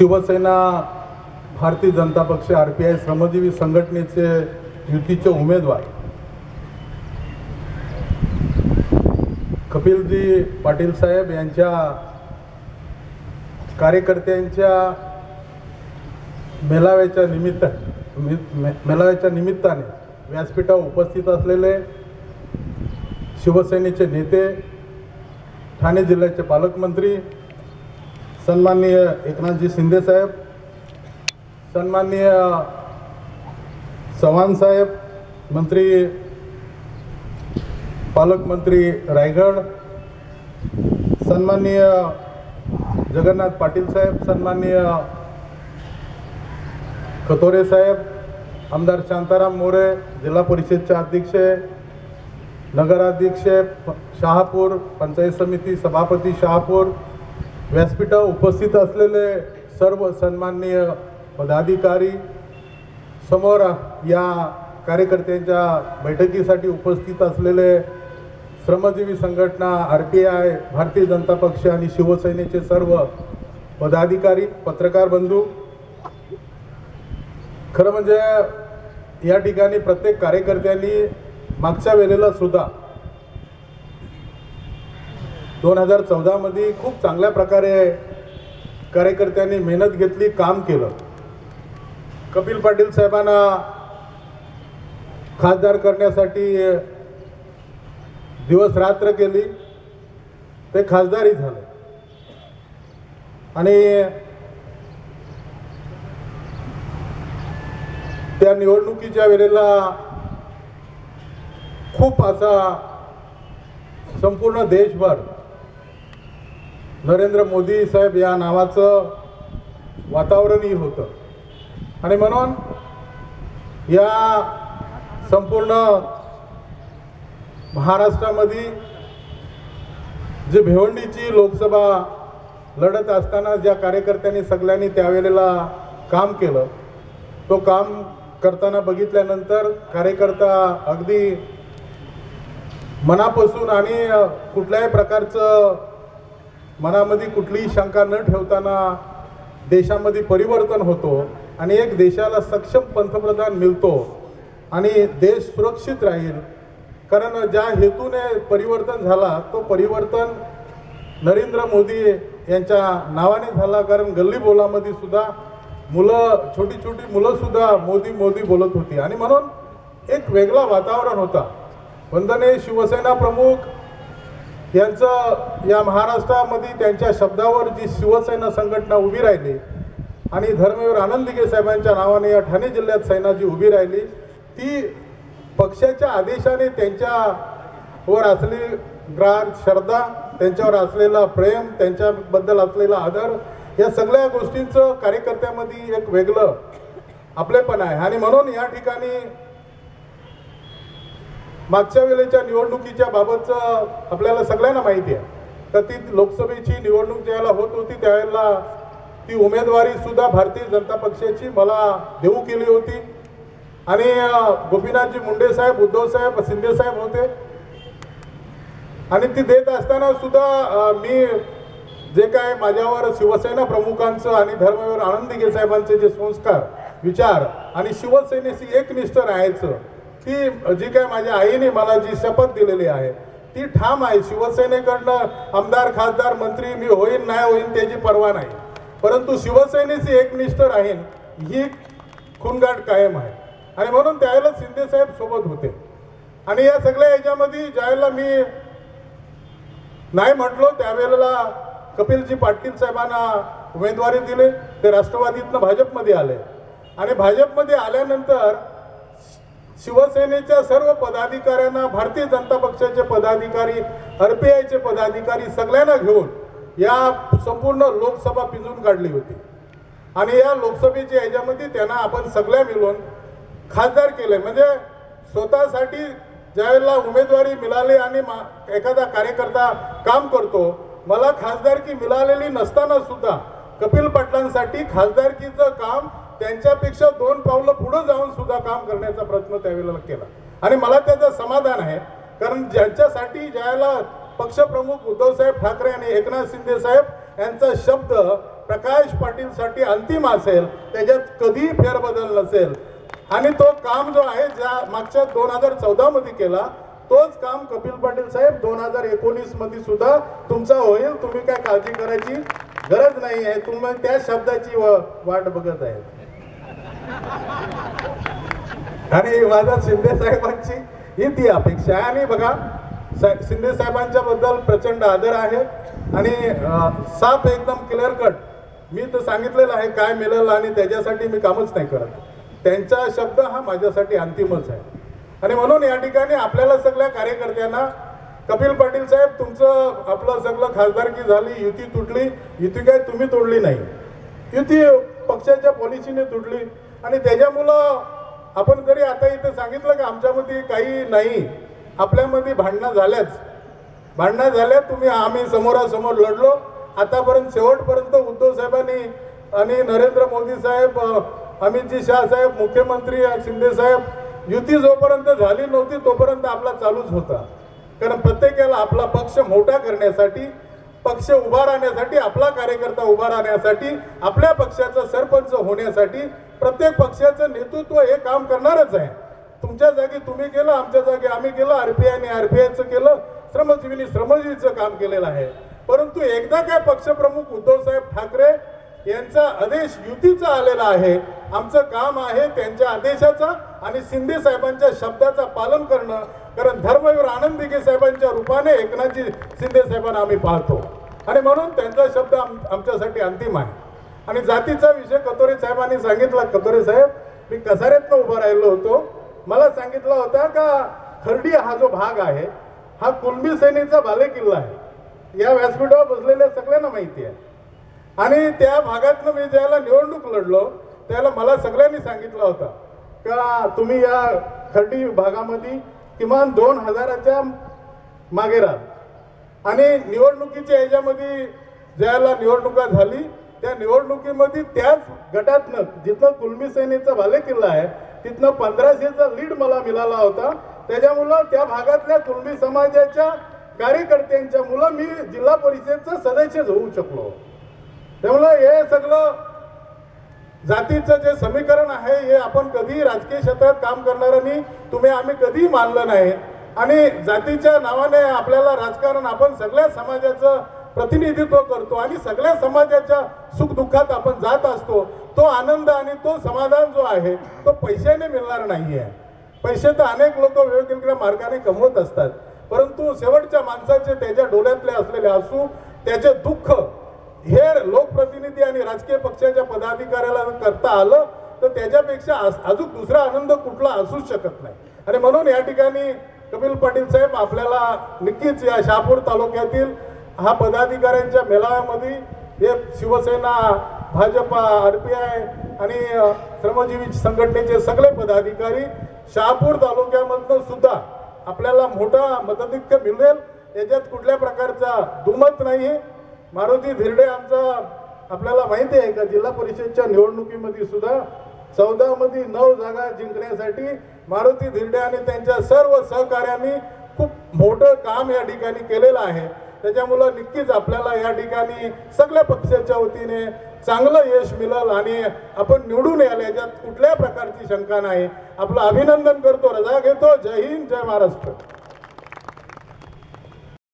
शिवसेना भारतीय जनता पक्ष R P I श्रमजीवी संघटनेचे युतीचे उमेदवार. कपिलजी पाटील साहेब यांच्या कार्यकर्त्यांच्या मेळाव्याच्या निमित्त मेलाव्याच्या मेळाव्याच्या निमित्ताने व्यासपीठावर उपस्थित असलेले शिवसेनेचे नेते ठाणे जिल्ह्याचे पालकमंत्री सन्माननीय एकनाथजी शिंदेसाहेब सन्माननीय चव्हाण साहेब मंत्री पालकमंत्री रायगड सन्माननीय जगन्नाथ पाटील साहेब सन्माननीय खतोरे साहेब आमदार शांताराम मोरे जिल्हा परिषदचे अध्यक्ष नगराध्यक्ष प- शहापूर पंचायत समिती सभापती शहापूर व्यासपीठा उपस्थित असलेले सर्व सन्माननीय पदाधिकारी समोर या कार्यकर्त्यांच्या बैठकीसाठी उपस्थित असलेले श्रमजीवी संघटना R T I Bharatiya Janata पक्ष आणि शिवसेनेचे सर्व पदाधिकारी पत्रकार बंधू खरं म्हणजे या ठिकाणी प्रत्येक कार्यकर्त्यांनी मागच्या वेळेला सुद्धा दोन हजार चौदामध्ये खूप चांगल्या प्रकारे कार्यकर्त्यांनी मेहनत घेतली काम केलं. कपिल पाटील साहेबांना खासदार करण्यासाठी दिवस रात्र केली. ते खासदारही झाले. आणि त्या निवडणुकीच्या वेळेला खूप असा संपूर्ण देशभर नरेंद्र मोदी साहेब या नावाचं वातावरणही होतं. आणि म्हणून या संपूर्ण महाराष्ट्रामध्ये जे भिवंडीची लोकसभा लढत असताना ज्या कार्यकर्त्यांनी सगळ्यांनी त्यावेळेला काम केलं तो काम करताना बघितल्यानंतर कार्यकर्ता अगदी मनापासून आणि कुठल्याही प्रकारचं मनामध्ये कुठलीही शंका न ठेवताना देशामध्ये परिवर्तन होतो आणि एक देशाला सक्षम पंतप्रधान मिळतो आणि देश सुरक्षित राहील. कारण ज्या हेतूने परिवर्तन झाला तो परिवर्तन नरेंद्र मोदी यांच्या नावाने झाला. कारण गल्ली बोलामध्ये सुद्धा मुलं छोटी छोटी मुलंसुद्धा मोदी मोदी बोलत होती. आणि म्हणून एक वेगळा वातावरण होता. वंदने शिवसेना प्रमुख यांचं या महाराष्ट्रामध्ये त्यांच्या शब्दावर जी शिवसेना संघटना उभी राहिली आणि धर्मवीर आनंद साहेबांच्या नावाने या ठाणे जिल्ह्यात सेना जी उभी राहिली ती पक्षाच्या आदेशाने त्यांच्यावर असलेली ग्राहक श्रद्धा त्यांच्यावर असलेला प्रेम त्यांच्याबद्दल असलेला आदर या सगळ्या गोष्टींचं कार्यकर्त्यामध्ये एक वेगळं आपलेपण आहे. आणि म्हणून या ठिकाणी मागच्या वेळेच्या निवडणुकीच्या बाबतचं आपल्याला सगळ्यांना माहिती आहे. तर ती लोकसभेची निवडणूक ज्यावेळेला होत होती त्यावेळेला ती उमेदवारी सुद्धा भारतीय जनता पक्षाची मला देऊ केली होती. आणि गोपीनाथजी मुंडे साहेब उद्धव साहेब शिंदे साहेब होते. आणि ती देत असताना सुद्धा मी जे काय माझ्यावर शिवसेना प्रमुखांचं आणि धर्मवीर आनंद साहेबांचे जे संस्कार विचार आणि शिवसेनेशी एकनिष्ठ राहायचं ती जी काय माझ्या आईने मला जी शपथ दिलेली आहे ती ठाम आहे. शिवसेनेकडनं आमदार खासदार मंत्री मी होईन नाही होईन त्याची पर्वा नाही. परंतु शिवसेनेची एकनिष्ठ राहीन ही खूनगाठ कायम आहे. आणि म्हणून त्यावेळेला शिंदेसाहेब सोबत होते. आणि या सगळ्या याच्यामध्ये ज्यावेळेला मी नाही म्हटलो त्यावेळेला कपिलजी पाटील साहेबांना उमेदवारी दिली ते राष्ट्रवादीतनं भाजपमध्ये आले. आणि भाजपमध्ये आल्यानंतर शिवसेनेच्या सर्व पदाधिकाऱ्यांना भारतीय जनता पक्षाचे पदाधिकारी आर पी आयचे पदाधिकारी सगळ्यांना घेऊन या संपूर्ण लोकसभा पिंजून काढली होती. आणि या लोकसभेच्या याच्यामध्ये त्यांना आपण सगळ्या मिळून खासदार केले. म्हणजे स्वतःसाठी ज्यावेळेला उमेदवारी मिळाली आणि मा- एखादा कार्यकर्ता काम करतो मला खासदारकी मिळालेली नसताना सुद्धा कपिल पाटलांसाठी खासदारकीचं काम त्यांच्यापेक्षा दोन पावलं पुढं जाऊन सुद्धा काम करण्याचा प्रयत्न त्यावेळेला केला. आणि मला त्याचं समाधान आहे. कारण ज्यांच्यासाठी ज्याला पक्षप्रमुख उद्धवसाहेब ठाकरे आणि एकनाथ शिंदे साहेब यांचा शब्द प्रकाश पाटीलसाठी अंतिम असेल त्याच्यात कधीही फेरबदल नसेल आणि तो काम जो आहे ज्या मागच्या दोन हजार चौदामध्ये केला तोच काम कपिल पाटील साहेब दोन हजार एकोणीसमध्ये सुद्धा तुमचा होईल तुम्ही काय काळजी करायची गरज नाही आहे तुम्ही त्या शब्दाची व- वाट बघत आहे आणि माझा शिंदे साहेबांची ही ती अपेक्षा आहे. आणि बघा सा- शिंदे साहेबांच्या बद्दल प्रचंड आदर आहे. आणि साफ एकदम क्लिअर कट मी तर सांगितलेलं आहे काय मिळेल आणि त्याच्यासाठी मी कामच नाही करत. त्यांचा शब्द हा माझ्यासाठी अंतिमच आहे. आणि म्हणून या ठिकाणी आपल्याला सगळ्या कार्यकर्त्यांना कपिल पाटील साहेब तुमचं आपलं सगळं खासदारकी झाली युती तुटली युती काय तुम्ही तोडली नाही. युती पक्षाच्या पॉलिसीने तुटली. आणि त्याच्यामुळं आपण जरी आता इथे सांगितलं की आमच्यामध्ये काही नाही आपल्यामध्ये भांडणं झाल्याच. भांडणं झाल्यात तुम्ही आम्ही समोरासमोर लढलो. आतापर्यंत शेवटपर्यंत उद्धव साहेबांनी आणि नरेंद्र मोदी साहेब अमितजी शाह साहेब मुख्यमंत्री शिंदे साहेब युती जोपर्यंत झाली नव्हती तोपर्यंत आपला चालूच होता. कारण प्रत्येकाला आपला पक्ष मोठा करण्यासाठी पक्ष उभा राहण्यासाठी आपला कार्यकर्ता उभा राहण्यासाठी आपल्या पक्षाचा सरपंच होण्यासाठी प्रत्येक पक्षाचं नेतृत्व हे काम करणारच आहे. तुमच्या जागी तुम्ही केलं आमच्या जागी आम्ही केलं आरपीआयने आरपीआयचं केलं श्रमजीवीनी श्रमजीवीचं काम केलेलं आहे. परंतु एकदा काय पक्षप्रमुख उद्धवसाहेब ठाकरे यांचा आदेश युतीचा आलेला आहे आमचं काम आहे त्यांच्या आदेशाचा आणि शिंदे साहेबांच्या शब्दाचा पालन करणं कारण धर्मवीर आनंद दिघे साहेबांच्या रूपाने एकनाथजी शिंदे साहेबांना आम्ही पाहतो. आणि म्हणून त्यांचा शब्द आम आमच्यासाठी अंतिम आहे. आणि जातीचा विषय कतोरे साहेबांनी सांगितला. कतोरे साहेब मी कसारेतनं उभा राहिलो होतो. मला सांगितला होता का खर्डी हा जो भाग आहे हा कुलबी सेनेचा बालेकिल्ला आहे. या व्यासपीठावर बसलेल्या सगळ्यांना माहिती आहे. आणि त्या भागातनं मी ज्याला निवडणूक लढलो त्याला मला सगळ्यांनी सांगितलं होतं का तुम्ही या खर्डी भागामध्ये किमान दोन हजाराच्या मागे राहा. आणि निवडणुकीच्या ह्याच्यामध्ये ज्याला निवडणुका झाली त्या निवडणुकीमध्ये त्याच गटातनं जिथनं कुलमी सेनेचा बालेकिल्ला आहे तिथनं पंधराशेचा लीड मला मिळाला होता. त्याच्यामुळं त्या भागातल्या कुलमी समाजाच्या कार्यकर्त्यांच्या मुलं मी जिल्हा परिषदचं सदस्य होऊ शकलो. त्यामुळं हे सगळं जातीचं जे समीकरण आहे हे आपण कधी राजकीय क्षेत्रात काम करणाऱ्यांनी तुम्ही आम्ही कधीही मानलं नाही. आणि जातीच्या नावाने आपल्याला राजकारण आपण सगळ्या समाजाचं प्रतिनिधित्व करतो आणि सगळ्या समाजाच्या सुखदुःखात आपण जात असतो तो आनंद आणि तो समाधान जो आहे तो पैशाने मिळणार नाही आहे. पैसे तर अनेक लोक वेगवेगळ्या मार्गाने कमवत असतात परंतु शेवटच्या माणसाचे त्याच्या डोळ्यातले असलेले असू त्याचे दुःख हे लोकप्रतिनिधी आणि राजकीय पक्षाच्या पदाधिकाऱ्याला करता आलं तर त्याच्यापेक्षा अजून दुसरा आनंद कुठला असूच शकत नाही. आणि म्हणून या ठिकाणी कपिल पाटील साहेब आपल्याला नक्कीच या शहापूर तालुक्यातील हा पदाधिकाऱ्यांच्या मेळाव्यामध्ये हे Shivsena Bhajpa R P I आणि श्रमजीवी संघटनेचे सगळे पदाधिकारी शहापूर तालुक्यामधनं सुद्धा आपल्याला मोठा मताधिक्य मिळेल. याच्यात कुठल्या प्रकारचा दुमत नाही आहे मारुती धिरडे आमचा आपल्याला माहिती आहे का जिल्हा परिषदच्या निवडणुकीमध्ये सुद्धा चौदामध्ये नऊ जागा जिंकण्यासाठी मारुती धिरडे आणि त्यांच्या सर्व सहकार्यांनी खूप मोठं काम या ठिकाणी केलेलं आहे. त्याच्यामुळं नक्कीच आपल्याला या ठिकाणी सगळ्या पक्षाच्या वतीने चांगलं यश मिळेल आणि आपण निवडून याल याच्यात कुठल्याही प्रकारची शंका नाही. आपलं अभिनंदन करतो रजा घेतो. जय हिंद जय महाराष्ट्र.